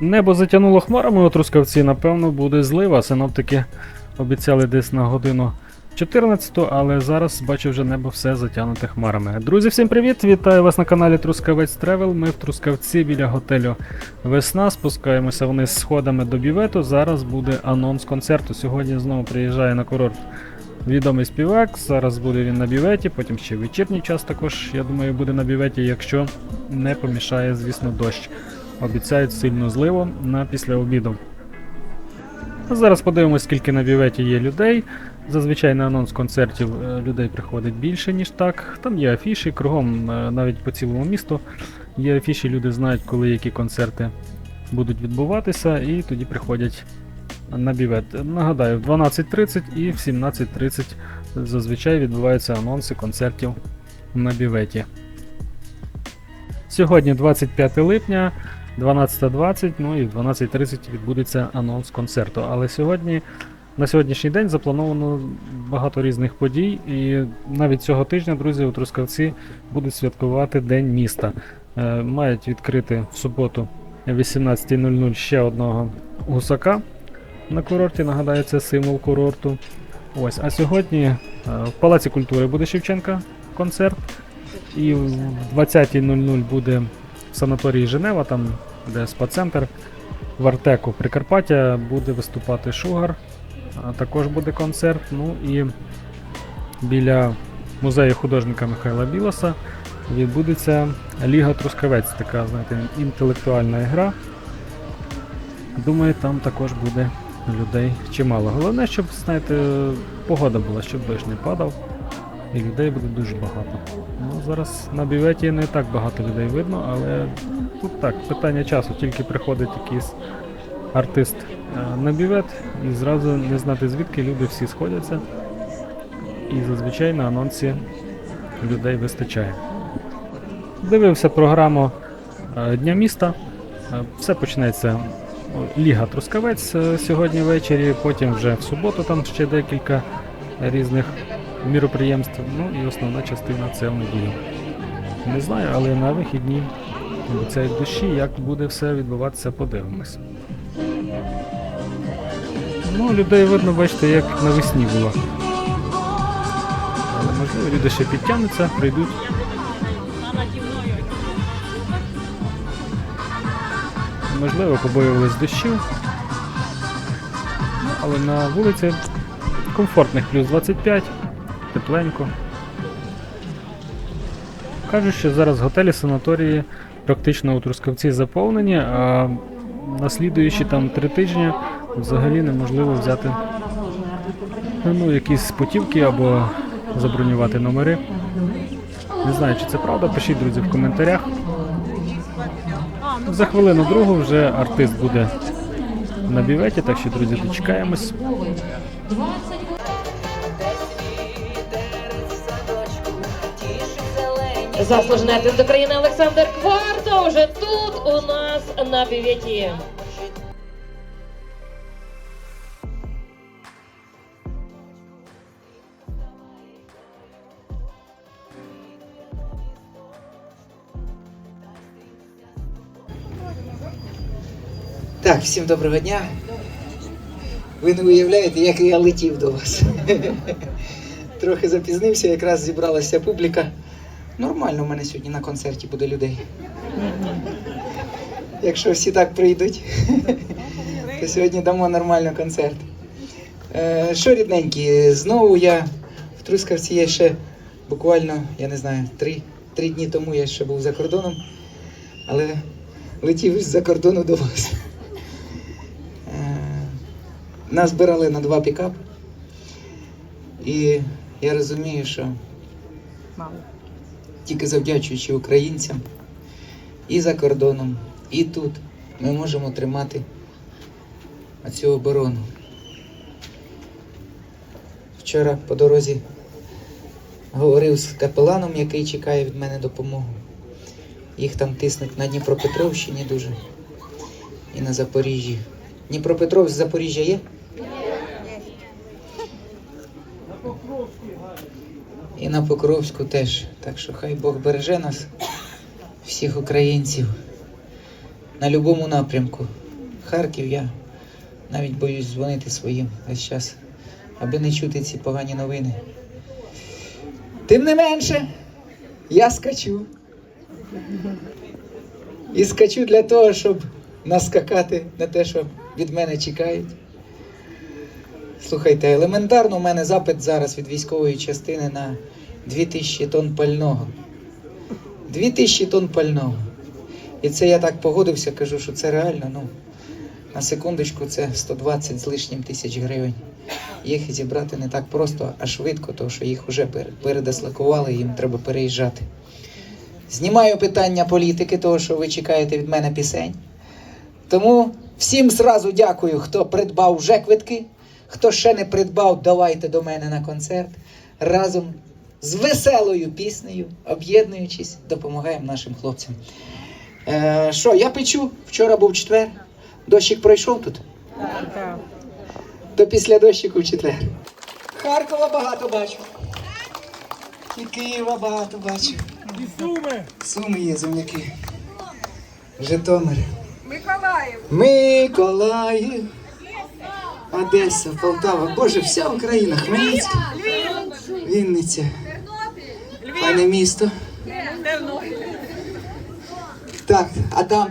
Небо затягнуло хмарами у Трускавці, напевно, буде злива. Синоптики обіцяли десь на годину 14, але зараз бачу вже небо все затягнуте хмарами. Друзі, всім привіт! Вітаю вас на каналі Трускавець Тревел. Ми в Трускавці біля готелю Весна. Спускаємося вниз сходами до бівету. Зараз буде анонс концерту. Сьогодні знову приїжджає на курорт відомий співак. Зараз буде він на біветі, потім ще вечірній час також, я думаю, буде на біветі, якщо не помішає, звісно, дощ. Обіцяють сильну зливу на після обіду. Зараз подивимось, скільки на біветі є людей. Зазвичай на анонс концертів е, людей приходить більше, ніж так. Там є афіші, кругом, е, навіть по цілому місту. Є афіші, люди знають, коли які концерти будуть відбуватися, і тоді приходять на бівет. Нагадаю, в 12.30 і в 17.30 зазвичай відбуваються анонси концертів на біветі. Сьогодні 25 липня, 12.20, ну і в 12.30 відбудеться анонс концерту. Але сьогодні, на сьогоднішній день заплановано багато різних подій, і навіть цього тижня, друзі, у Трускавці будуть святкувати День міста. Е, мають відкрити в суботу о 18.00 ще одного гусака на курорті. Нагадаю, це символ курорту. Ось, а сьогодні е, в Палаці культури буде Шевченка концерт. І в 20.00 буде санаторії Женева, там де спа-центр. В Артеку Прикарпаття буде виступати Шугар. Також буде концерт. Ну і біля музею художника Михайла Білоса відбудеться Ліга Трускавець, така, знаєте, інтелектуальна гра. Думаю, там також буде людей чимало. Головне, щоб, знаєте, погода була, щоб дощ не падав. І людей буде дуже багато. Ну, зараз на біветі не так багато людей видно, але тут так, питання часу, тільки приходить якийсь артист е, на бівет, і зразу не знати звідки люди всі сходяться. І зазвичай на анонсі людей вистачає. Дивився програму е, Дня міста. Е, Все почнеться Ліга Трускавець сьогодні ввечері, потім вже в суботу там ще декілька різних міроприємств. Ну і основна частина це в неділю. Не знаю, але на вихідні обіцяють дощі, як буде все відбуватися, подивимось. Ну, людей видно, бачите, як навесні було. Але можливо люди ще підтягнуться, прийдуть. Можливо, побоювались дощів. Ну, але на вулиці комфортних плюс 25, тепленько. Кажуть, що зараз готелі, санаторії практично у Трускавці заповнені, а на слідуючі там три тижні взагалі неможливо взяти ну, якісь путівки або забронювати номери. Не знаю, чи це правда, пишіть, друзі, в коментарях. За хвилину другу вже артист буде на біветі, так що, друзі, дочекаємось. Заслужений артист України Олександр Кварта вже тут у нас на бюветі. Так, всім доброго дня. Ви не уявляєте, як я летів до вас. Трохи запізнився, якраз зібралася публіка. Нормально в мене сьогодні на концерті буде людей. Якщо всі так прийдуть, то сьогодні дамо нормально концерт. Е, Що рідненькі, знову я в Трускавці я ще буквально, я не знаю, три, три дні тому я ще був за кордоном, але летів з-за кордону до вас. Е, Нас збирали на два пікап. І я розумію, що тільки завдячуючи українцям і за кордоном, і тут ми можемо тримати цю оборону. Вчора по дорозі говорив з капеланом, який чекає від мене допомогу. Їх там тиснуть на Дніпропетровщині дуже і на Запоріжжі. Дніпропетровськ Запоріжжя є? І на Покровську теж. Так що хай Бог береже нас, всіх українців, на будь-якому напрямку. Харків, я навіть боюсь дзвонити своїм весь час, аби не чути ці погані новини. Тим не менше, я скачу. І скачу для того, щоб наскакати на те, що від мене чекають. Слухайте, елементарно у мене запит зараз від військової частини на 2000 тонн пального. 2000 тонн пального. І це я так погодився, кажу, що це реально, ну, на секундочку, це 120 з лишнім тисяч гривень. Їх зібрати не так просто, а швидко, тому що їх вже передислокували, їм треба переїжджати. Знімаю питання політики, того, що ви чекаєте від мене пісень. Тому всім зразу дякую, хто придбав вже квитки. Хто ще не придбав, давайте до мене на концерт. Разом з веселою піснею, об'єднуючись, допомагаємо нашим хлопцям. Е, що, я печу, вчора був четвер. Дощик пройшов тут? Так. То після дощику в четвер. Харкова багато бачу. І Києва багато бачу. І суми. Суми є земляки. Житомир. Миколаїв. Миколаїв. Одеса, Полтава. Боже, вся Україна. Хмельницька. Вінниця. Файне місто. Так, а там?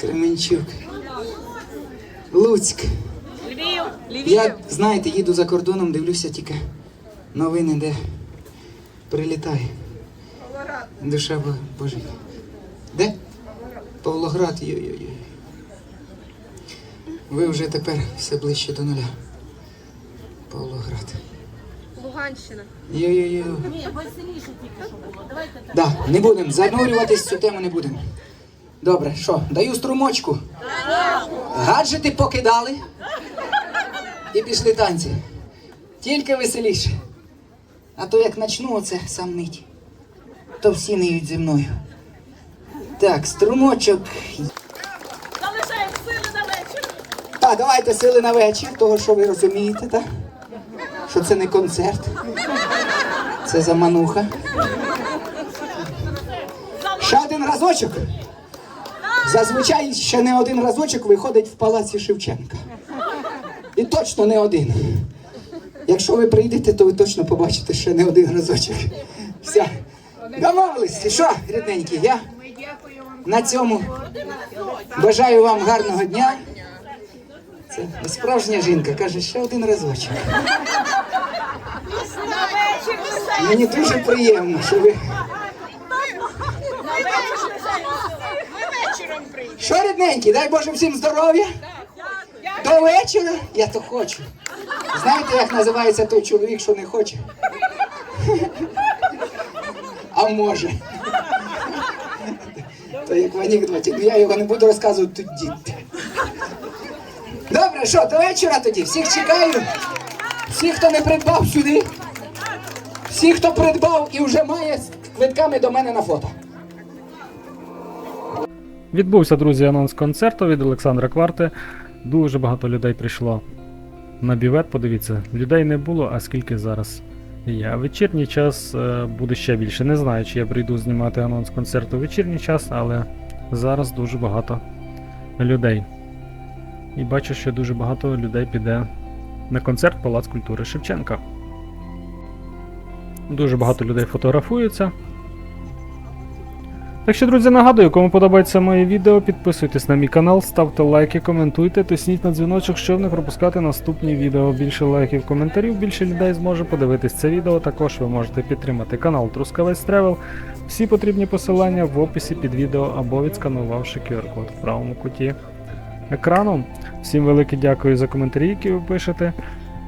Кременчук. Луцьк. Я, знаєте, їду за кордоном, дивлюся тільки новини, де прилітає. Душа Бо- Божа. Де? Павлоград, йой-йой-йой. Ви вже тепер все ближче до нуля. Павлоград. Луганщина. Ні, веселіше тільки що було. Давайте так. Да, не будемо. Занурюватись в цю тему не будемо. Добре, що, даю струмочку. Гаджети покидали. І пішли танці. Тільки веселіше. А то як начну оце сам нить, то всі ниють зі мною. Так, струмочок. Залишаємо сили на вечір. А, давайте сили на вечір, того що ви розумієте, так? Що це не концерт. Це замануха. Ще один разочок. Зазвичай ще не один разочок виходить в палаці Шевченка. І точно не один. Якщо ви прийдете, то ви точно побачите ще не один разочок. Все. Домовились. Що, рідненькі, я на цьому бажаю вам гарного дня. Це справжня жінка каже, ще один разочок. Мені дуже приємно, що ви. Що, рідненькі, дай Боже всім здоров'я. До вечора я то хочу. Знаєте, як називається той чоловік, що не хоче? А може. То як в анекдоті. Ну я його не буду розказувати. Добре, що, до вечора тоді. Всіх чекаю. Всі, хто не придбав сюди. Всі, хто придбав і вже має з квитками до мене на фото. Відбувся, друзі, анонс концерту від Олександра Кварти. Дуже багато людей прийшло на бівет. Подивіться, людей не було, а скільки зараз. А вечірній час е, буде ще більше. Не знаю, чи я прийду знімати анонс концерту в вечірній час, але зараз дуже багато людей. І бачу, що дуже багато людей піде на концерт Палац культури Шевченка. Дуже багато людей фотографуються. Так що, друзі, нагадую, кому подобається моє відео, підписуйтесь на мій канал, ставте лайки, коментуйте, тисніть на дзвіночок, щоб не пропускати наступні відео. Більше лайків, коментарів, більше людей зможе подивитись це відео. Також ви можете підтримати канал Трускавець Тревел. Всі потрібні посилання в описі під відео або відсканувавши QR-код в правому куті екрану. Всім велике дякую за коментарі, які ви пишете,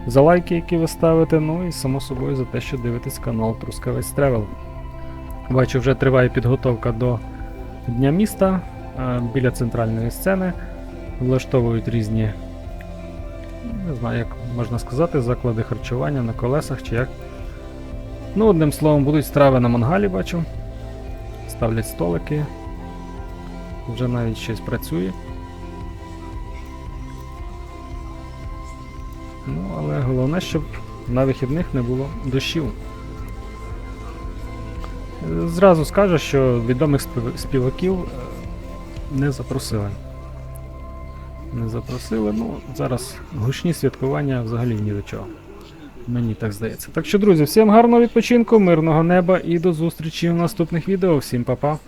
за лайки, які ви ставите, ну і само собою за те, що дивитесь канал Трускавець Тревел. Бачу, вже триває підготовка до Дня міста біля центральної сцени. Влаштовують різні, не знаю, як можна сказати, заклади харчування на колесах чи як. Ну, одним словом, будуть страви на мангалі, бачу. Ставлять столики. Вже навіть щось працює. Головне, щоб на вихідних не було дощів. Зразу скажу, що відомих співаків е, не запросили. не запросили. Ну, зараз гучні святкування взагалі ні до чого. Мені так здається. Так що, друзі, всім гарного відпочинку, мирного неба і до зустрічі в наступних відео. Всім па-па.